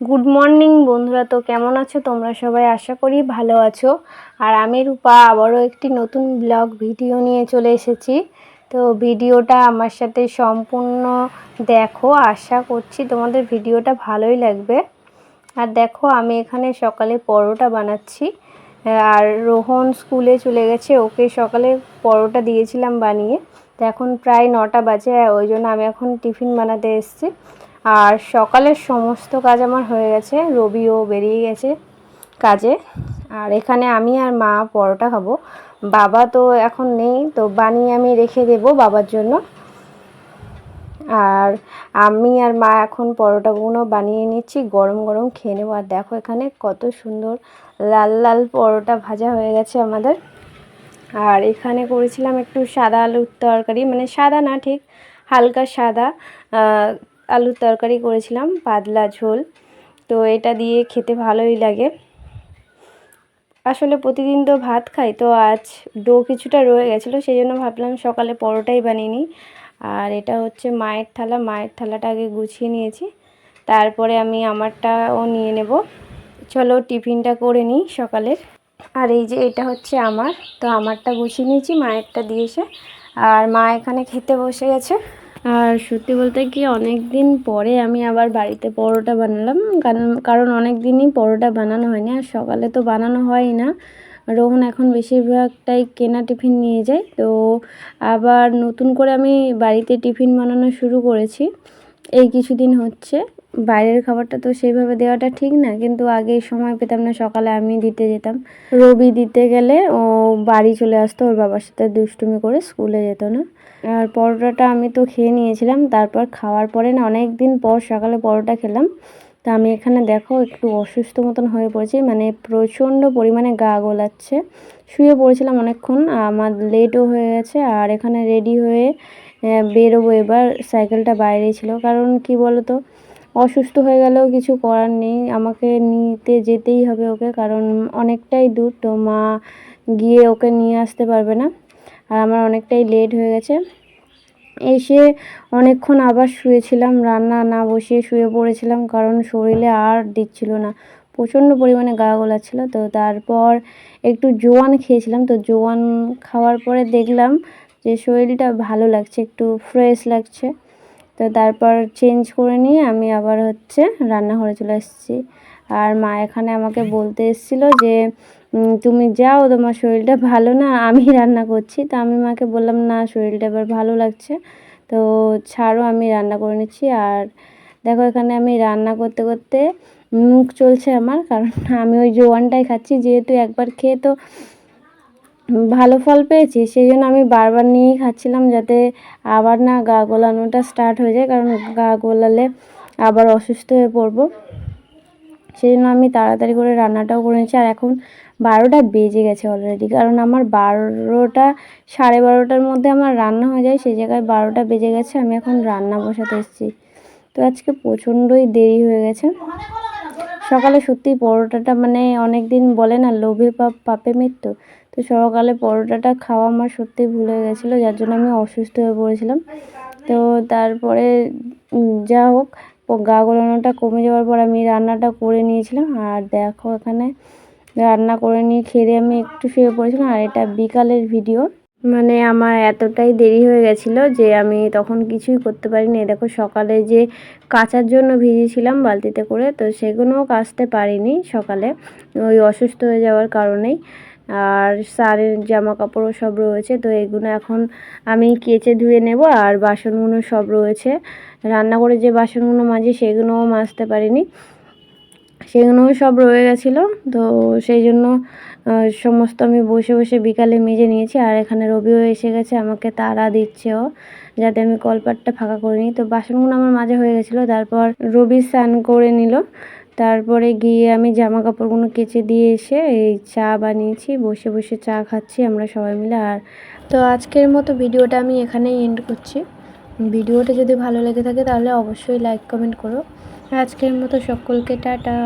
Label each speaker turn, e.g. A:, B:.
A: Good morning বন্ধুরা, তো কেমন আছো? তোমরা সবাই আশা করি ভালো আছো। আর আমি রূপা, আবারও একটি নতুন ব্লগ ভিডিও নিয়ে চলে এসেছি। তো ভিডিওটা আমার সাথে সম্পূর্ণ দেখো, আশা করছি তোমাদের ভিডিওটা ভালোই লাগবে। আর দেখো, আমি এখানে সকালে পরোটা বানাচ্ছি। আর রোহন স্কুলে চলে গেছে, ওকে সকালে পরোটা দিয়েছিলাম বানিয়ে। তো এখন প্রায় নটা বাজে ওই জন্য আমি এখন টিফিন বানাতে এসেছি। আর সকালের সমস্ত কাজ আমার হয়ে গেছে, রবিও বেরিয়ে গেছে কাজে। আর এখানে আমি আর মা পরোটা খাব। বাবা তো এখন নেই, তো বানিয়ে আমি রেখে দেব বাবার জন্য। আর আমি আর মা এখন পরোটাগুলো বানিয়ে নিচ্ছি, গরম গরম খেয়ে নেব। আর দেখো এখানে কত সুন্দর লাল লাল পরোটা ভাজা হয়ে গেছে আমাদের। আর এখানে করেছিলাম একটু সাদা আলুর তরকারি মানে সাদা না ঠিক, হালকা সাদা আলুর তরকারি করেছিলাম, পাতলা ঝোল। তো এটা দিয়ে খেতে ভালোই লাগে। আসলে প্রতিদিন তো ভাত খাই, তো আজ ডো কিছুটা রয়ে গেছিল সেই জন্য ভাবলাম সকালে পরোটাই বানিয়ে নিই। আর এটা হচ্ছে মায়ের থালা, মায়ের থালাটা আগে গুছিয়ে নিয়েছি। তারপরে আমি আমারটাও নিয়ে নেব। চলো টিফিনটা করে নিই সকালের। আর এই যে এটা হচ্ছে আমার, তো আমারটা গুছিয়ে নিয়েছি, মায়েরটা দিয়েছে আর মা এখানে খেতে বসে গেছে। আর সত্যি বলতে কি অনেক দিন পরে আমি আবার বাড়িতে পরোটা বানালাম। কারণ অনেক দিনই পরোটা বানানো হয়নি, আর সকালে তো বানানো হয় না। রোহন এখন বেশিরভাগটাই কেনা টিফিন নিয়ে যায়। তো আবার নতুন করে আমি বাড়িতে টিফিন বানানো শুরু করেছি। এই কিছুদিন হচ্ছে। বাইরের খাবারটা তো সেইভাবে দেওয়াটা ঠিক না, কিন্তু আগে সময় পেতাম না, সকালে আমি দিতে যেতাম। রবি দিতে গেলে ও বাড়ি চলে আসতো, ওর বাবার সাথে দুষ্টুমি করে স্কুলে যেত না। আর পরোটাটা আমি তো খেয়ে নিয়েছিলাম, তারপর খাওয়ার পরে না অনেক দিন পর সকালে পরোটা খেলাম। তা আমি এখানে দেখো একটু অসুস্থ মতন হয়ে পড়েছি মানে প্রচণ্ড পরিমাণে গা গোলাচ্ছে। শুয়ে পড়েছিলাম অনেকক্ষণ, আমার লেটও হয়ে গেছে, আর এখানে রেডি হয়ে বেরোবো এবার, সাইকেলটা বাইরে ছিল। কারণ কি বলতো অসুস্থ হয়ে গেলেও কিছু করার নেই। আমাকে নিতে যেতেই হবে ওকে, কারণ অনেকটাই দূর তো মা গিয়ে ওকে নিয়ে আসতে পারবে না। আর আমার অনেকটাই লেট হয়ে গেছে। এসে অনেকক্ষণ আবার শুয়েছিলাম, রান্না না বসিয়ে শুয়ে পড়েছিলাম, কারণ শরীরে আর দিচ্ছিল না। প্রচণ্ড পরিমাণে গা গোলাচ্ছিল, তো তারপর একটু জোয়ান খেয়েছিলাম। তো জোয়ান খাওয়ার পরে দেখলাম যে শরীরটা ভালো লাগছে, একটু ফ্রেশ লাগছে। তো তারপর চেঞ্জ করে নিয়ে আমি আবার হচ্ছে রান্নাঘরে চলে এসেছি আর মা এখানে আমাকে বলতে এসেছিল যে তুমি যাও, তোমার শরীরটা ভালো না, আমি রান্না করছি। তো আমি মাকে বললাম, না, শরীরটা এবার ভালো লাগছে। তো ছাড়ো, আমি রান্না করে নিচ্ছি। আর দেখো এখানে আমি রান্না করতে করতে মুখ চলছে আমার, কারণ আমি ওই জোয়ানটাই খাচ্ছি। যেহেতু একবার খেয়ে তো ভালো ফল পেয়েছি, সেই জন্য আমি বারবার নিয়েই খাচ্ছিলাম যাতে আবার না গা গোলানোটা স্টার্ট হয়ে যায়, কারণ গা গোলালে আবার অসুস্থ হয়ে পড়ব। সেই জন্য আমি তাড়াতাড়ি করে রান্নাটাও করে নিচ্ছি আর এখন বারোটা বেজে গেছে অলরেডি কারণ আমার বারোটা সাড়ে বারোটার মধ্যে আমার রান্না হয়ে যায়, সেই জায়গায় বারোটা বেজে গেছে, আমি এখন রান্না বসাতে এসেছি। তো আজকে প্রচণ্ডই দেরি হয়ে গেছে। সকালে সত্যি পরোটাটা মানে অনেক দিন বলে না, লোভে পাপ, পাপে মৃত্যু। তো সকালে পরোটাটা খাওয়া আমার সত্যিই ভুল গেছিল, যার জন্য আমি অসুস্থ হয়ে পড়েছিলাম। তো তারপরে যা হোক গা গোলানোটা কমে যাওয়ার পর আমি রান্নাটা করে নিয়েছিলাম। আর দেখো এখানে রান্না করে নিয়ে খেয়ে আমি একটু শুয়ে পড়েছিলাম, আর এটা বিকালের ভিডিও। মানে আমার এতটাই দেরি হয়ে গেছিল যে আমি তখন কিছুই করতে পারিনি। দেখো সকালে যে কাচার জন্য ভিজেছিলাম বালতিতে করে, তো সেগুলোও কাচতে পারিনি সকালে। ওই অসুস্থ হয়ে যাওয়ার কারণেই। আর সারের জামা কাপড়ও সব রয়েছে, তো এগুলো এখন আমি কেচে ধুয়ে নেব আর বাসনগুলো সব রয়েছে। রান্না করে যে বাসনগুলো মাজি সেগুলোও মাজতে পারিনি। সেগুলোও সব রয়ে গেছিল, তো সেই জন্য সমস্ত আমি বসে বসে বিকালে মেজে নিয়েছি আর এখানে রবিও এসে গেছে, আমাকে তারা দিচ্ছে ও যাতে আমি কলপাটটা ফাঁকা করে নিই। তো বাসনগুলো আমার মাঝে হয়ে গেছিল, তারপর রবি স্নান করে নিল তারপরে গিয়ে আমি জামা কাপড়গুলো কেচে দিয়ে এসে এই চা বানিয়েছি, বসে বসে চা খাচ্ছি আমরা সবাই মিলে। আর তো আজকের মতো ভিডিওটা আমি এখানেই এন্ড করছি। ভিডিওটা যদি ভালো লেগে থাকে তাহলে অবশ্যই লাইক কমেন্ট করো। আজকের মতো সকলকে টাটা।